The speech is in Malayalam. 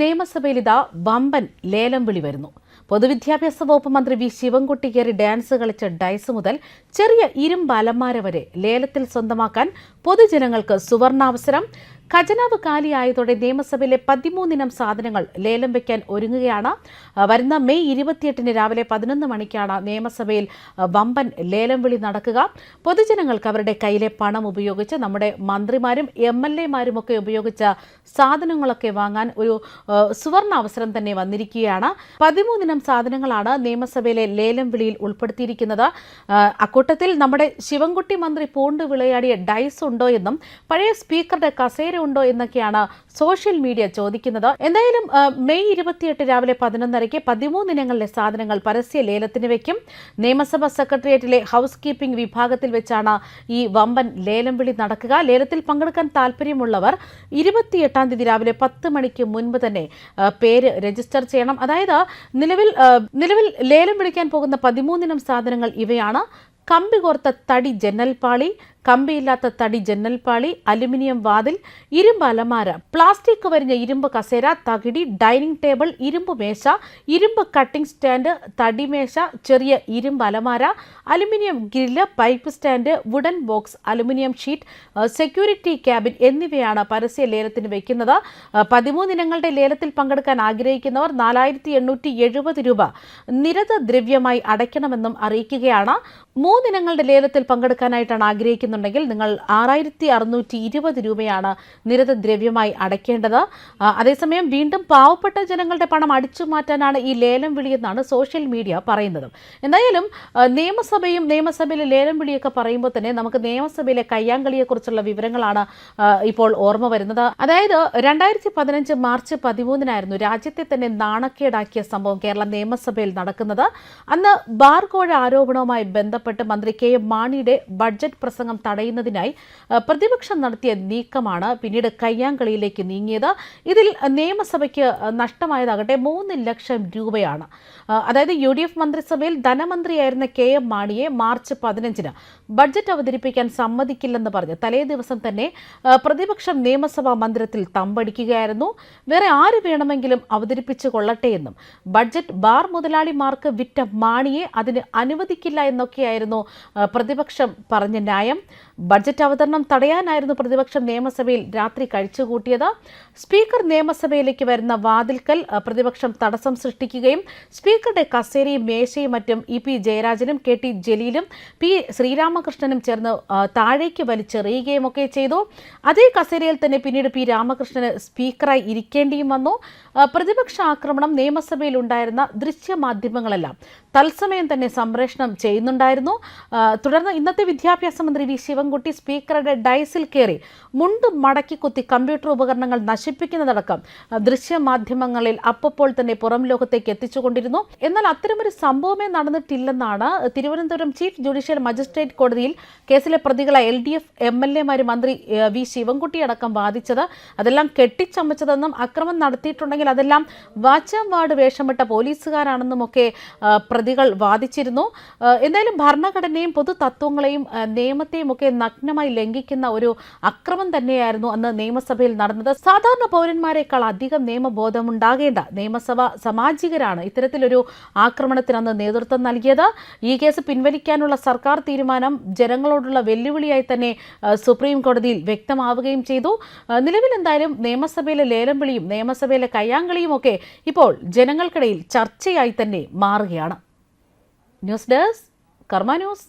നിയമസഭയിൽ ഇതാ വമ്പൻ ലേലം വിളി വരുന്നു പൊതുവിദ്യാഭ്യാസ വകുപ്പ് മന്ത്രി വി ശിവൻകുട്ടി കയറി ഡാൻസ് കളിച്ച ഡൈസ് മുതൽ ചെറിയ ഇരുമ്പാലന്മാരെ വരെ ലേലത്തിൽ സ്വന്തമാക്കാൻ പൊതുജനങ്ങൾക്ക് സുവർണാവസരം. ഖജനാവ് കാലിയായതോടെ നിയമസഭയിലെ പതിമൂന്നിനം സാധനങ്ങൾ ലേലം വയ്ക്കാൻ ഒരുങ്ങുകയാണ്. വരുന്ന മെയ് ഇരുപത്തിയെട്ടിന് രാവിലെ പതിനൊന്ന് മണിക്കാണ് നിയമസഭയിൽ വമ്പൻ ലേലം വിളി നടക്കുക. പൊതുജനങ്ങൾക്ക് അവരുടെ കയ്യിലെ പണം ഉപയോഗിച്ച് നമ്മുടെ മന്ത്രിമാരും എം എൽ എമാരുമൊക്കെ ഉപയോഗിച്ച സാധനങ്ങളൊക്കെ വാങ്ങാൻ ഒരു സുവർണ അവസരം തന്നെ വന്നിരിക്കുകയാണ്. പതിമൂന്നിനം സാധനങ്ങളാണ് നിയമസഭയിലെ ലേലം വിളിയിൽ ഉൾപ്പെടുത്തിയിരിക്കുന്നത് അക്കൂട്ടത്തിൽ നമ്മുടെ ശിവൻകുട്ടി മന്ത്രി പൂണ്ട് വിളയാടിയ ഡൈസ് ഉണ്ടോ എന്നും പഴയ സ്പീക്കറുടെ കസേര ഉണ്ടോ എന്നൊക്കെയാണ് സോഷ്യൽ മീഡിയ ചോദിക്കുന്നത്. എന്തായാലും മെയ് ഇരുപത്തിയെട്ട് രാവിലെ പതിനൊന്നരയ്ക്ക് പതിമൂന്ന് ഇനങ്ങളിലെ സാധനങ്ങൾ പരസ്യ ലേലത്തിന് വയ്ക്കും നിയമസഭ സെക്രട്ടേറിയറ്റിലെ ഹൗസ് കീപ്പിംഗ് വിഭാഗത്തിൽ വെച്ചാണ് ഈ വമ്പൻ ലേലം വിളി നടക്കുക. ലേലത്തിൽ പങ്കെടുക്കാൻ താല്പര്യമുള്ളവർ ഇരുപത്തിയെട്ടാം തീയതി രാവിലെ പത്ത് മണിക്ക് മുൻപ് തന്നെ പേര് രജിസ്റ്റർ ചെയ്യണം. അതായത് നിലവിൽ ആ, നിലവിൽ ലേലം വിളിക്കാൻ പോകുന്ന പതിമൂന്നിനം സാധനങ്ങൾ ഇവയാണ്. കമ്പി കോർത്ത തടി ജന്നൽപാളി കമ്പിയില്ലാത്ത തടി ജനൽപാളി അലുമിനിയം വാതിൽ ഇരുമ്പ് അലമാര പ്ലാസ്റ്റിക് വരിഞ്ഞ ഇരുമ്പ് കസേര തകിടി ഡൈനിങ് ടേബിൾ ഇരുമ്പ് മേശ ഇരുമ്പ് കട്ടിംഗ് സ്റ്റാൻഡ് തടിമേശ ചെറിയ ഇരുമ്പ് അലമാര aluminium grill pipe stand wooden box aluminium sheet security cabin എന്നിവയാണ് പരസ്യ ലേലത്തിന് വയ്ക്കുന്നത് പതിമൂന്ന് ഇനങ്ങളുടെ ലേലത്തിൽ പങ്കെടുക്കാൻ ആഗ്രഹിക്കുന്നവർ നാലായിരത്തി എണ്ണൂറ്റി എഴുപത് രൂപ നിരത ദ്രവ്യമായി അടയ്ക്കണമെന്നും അറിയിക്കുകയാണ്. മൂന്നിനങ്ങളുടെ ലേലത്തിൽ പങ്കെടുക്കാനായിട്ടാണ് ആഗ്രഹിക്കുന്നുണ്ടെങ്കിൽ നിങ്ങൾ ആറായിരത്തി അറുന്നൂറ്റി ഇരുപത് രൂപയാണ് നിരത ദ്രവ്യമായി അടയ്ക്കേണ്ടത്. അതേസമയം വീണ്ടും പാവപ്പെട്ട ജനങ്ങളുടെ പണം അടിച്ചു മാറ്റാനാണ് ഈ ലേലം വിളിയെന്നാണ് സോഷ്യൽ മീഡിയ പറയുന്നത്. എന്തായാലും നിയമസഭയും നിയമസഭയിലെ ലേലം വിളിയൊക്കെ പറയുമ്പോൾ തന്നെ നമുക്ക് നിയമസഭയിലെ കയ്യാങ്കളിയെക്കുറിച്ചുള്ള വിവരങ്ങളാണ് ഇപ്പോൾ ഓർമ്മ വരുന്നത്. അതായത് രണ്ടായിരത്തി പതിനഞ്ച് മാർച്ച് പതിമൂന്നിനായിരുന്നു രാജ്യത്തെ തന്നെ നാണക്കേടാക്കിയ സംഭവം കേരള നിയമസഭയിൽ നടക്കുന്നത്. അന്ന് ബാർകോഴ ആരോപണവുമായി ബന്ധപ്പെട്ട് മന്ത്രി കെ എം മാണിയുടെ ബഡ്ജറ്റ് പ്രസംഗം തടയുന്നതിനായി പ്രതിപക്ഷം നടത്തിയ നീക്കമാണ് പിന്നീട് കയ്യാങ്കളിയിലേക്ക് നീങ്ങിയത്. ഇതിൽ നിയമസഭയ്ക്ക് നഷ്ടമായതാകട്ടെ മൂന്ന് ലക്ഷം രൂപയാണ്. അതായത് യു ഡി എഫ് മന്ത്രിസഭയിൽ ധനമന്ത്രിയായിരുന്ന കെ എം മാണിയെ മാർച്ച് പതിനഞ്ചിന് ബഡ്ജറ്റ് അവതരിപ്പിക്കാൻ സമ്മതിക്കില്ലെന്ന് പറഞ്ഞ് തലേ ദിവസം തന്നെ പ്രതിപക്ഷം നിയമസഭാ മന്ദിരത്തിൽ തമ്പടിക്കുകയായിരുന്നു. വേറെ ആര് വേണമെങ്കിലും അവതരിപ്പിച്ചു കൊള്ളട്ടെ എന്നും ബഡ്ജറ്റ് ബാർ മുതലാളിമാർക്ക് വിറ്റ മാണിയെ അതിന് അനുവദിക്കില്ല എന്നൊക്കെയായിരുന്നു പ്രതിപക്ഷം പറഞ്ഞ ന്യായം. ബഡ്ജറ്റ് അവതരണം തടയാനായിരുന്നു പ്രതിപക്ഷം നിയമസഭയിൽ രാത്രി കഴിച്ചുകൂട്ടിയത്. സ്പീക്കർ നിയമസഭയിലേക്ക് വരുന്ന വാതിൽക്കൽ പ്രതിപക്ഷം തടസ്സം സൃഷ്ടിക്കുകയും സ്പീക്കറുടെ കസേരയും മേശയും മറ്റും ഇ പി ജയരാജനും കെ ടി ജലീലും പി ശ്രീരാമകൃഷ്ണനും ചേർന്ന് താഴേക്ക് വലിച്ചെറിയുകയും ഒക്കെ ചെയ്തു. അതേ കസേരയിൽ തന്നെ പിന്നീട് പി രാമകൃഷ്ണന് സ്പീക്കറായി ഇരിക്കേണ്ടിയും വന്നു. പ്രതിപക്ഷ ആക്രമണം നിയമസഭയിൽ ഉണ്ടായിരുന്ന ദൃശ്യമാധ്യമങ്ങളെല്ലാം തത്സമയം തന്നെ സംപ്രേഷണം ചെയ്യുന്നുണ്ടായിരുന്നു. തുടർന്ന് ഇന്നത്തെ വിദ്യാഭ്യാസ മന്ത്രി വി ശിവൻകുട്ടി സ്പീക്കറുടെ ഡൈസിൽ കയറി മുണ്ട് മടക്കി കുത്തി കമ്പ്യൂട്ടർ ഉപകരണങ്ങൾ നശിപ്പിക്കുന്നതടക്കം ദൃശ്യമാധ്യമങ്ങളിൽ അപ്പപ്പോൾ തന്നെ പുറം ലോകത്തേക്ക് എത്തിച്ചുകൊണ്ടിരുന്നു. എന്നാൽ അത്തരമൊരു സംഭവമേ നടന്നിട്ടില്ലെന്നാണ് തിരുവനന്തപുരം ചീഫ് ജുഡീഷ്യൽ മജിസ്ട്രേറ്റ് കോടതിയിൽ കേസിലെ പ്രതികളായ L D F M L എമാർ മന്ത്രി വി ശിവൻകുട്ടി അടക്കം വാദിച്ചത്. അതെല്ലാം കെട്ടിച്ചമച്ചതെന്നും അക്രമം നടത്തിയിട്ടുണ്ടെങ്കിൽ അതെല്ലാം വാച്ചാം വാർഡ് വേഷമിട്ട പോലീസുകാരാണെന്നും ഒക്കെ പ്രതികൾ വാദിച്ചിരുന്നു. എന്തായാലും ഭരണഘടനയും പൊതു തത്വങ്ങളെയും നിയമത്തെയും ഒക്കെ നഗ്നമായി ലംഘിക്കുന്ന ഒരു അക്രമം തന്നെയായിരുന്നു അന്ന് നിയമസഭയിൽ നടന്നത്. സാധാരണ പൗരന്മാരെക്കാൾ അധികം നിയമബോധമുണ്ടാകേണ്ട നിയമസഭ സമാജികരാണ് ഇത്തരത്തിലൊരു ആക്രമണത്തിന് അന്ന് നേതൃത്വം നൽകിയത്. ഈ കേസ് പിൻവലിക്കാനുള്ള സർക്കാർ തീരുമാനം ജനങ്ങളോടുള്ള വെല്ലുവിളിയായി തന്നെ സുപ്രീം കോടതിയിൽ വ്യക്തമാവുകയും ചെയ്തു. നിലവിൽ എന്തായാലും നിയമസഭയിലെ ലേലം വിളിയും നിയമസഭയിലെ കയ്യാങ്കളിയും ഒക്കെ ഇപ്പോൾ ജനങ്ങൾക്കിടയിൽ ചർച്ചയായി തന്നെ മാറുകയാണ്. News desk Karma news.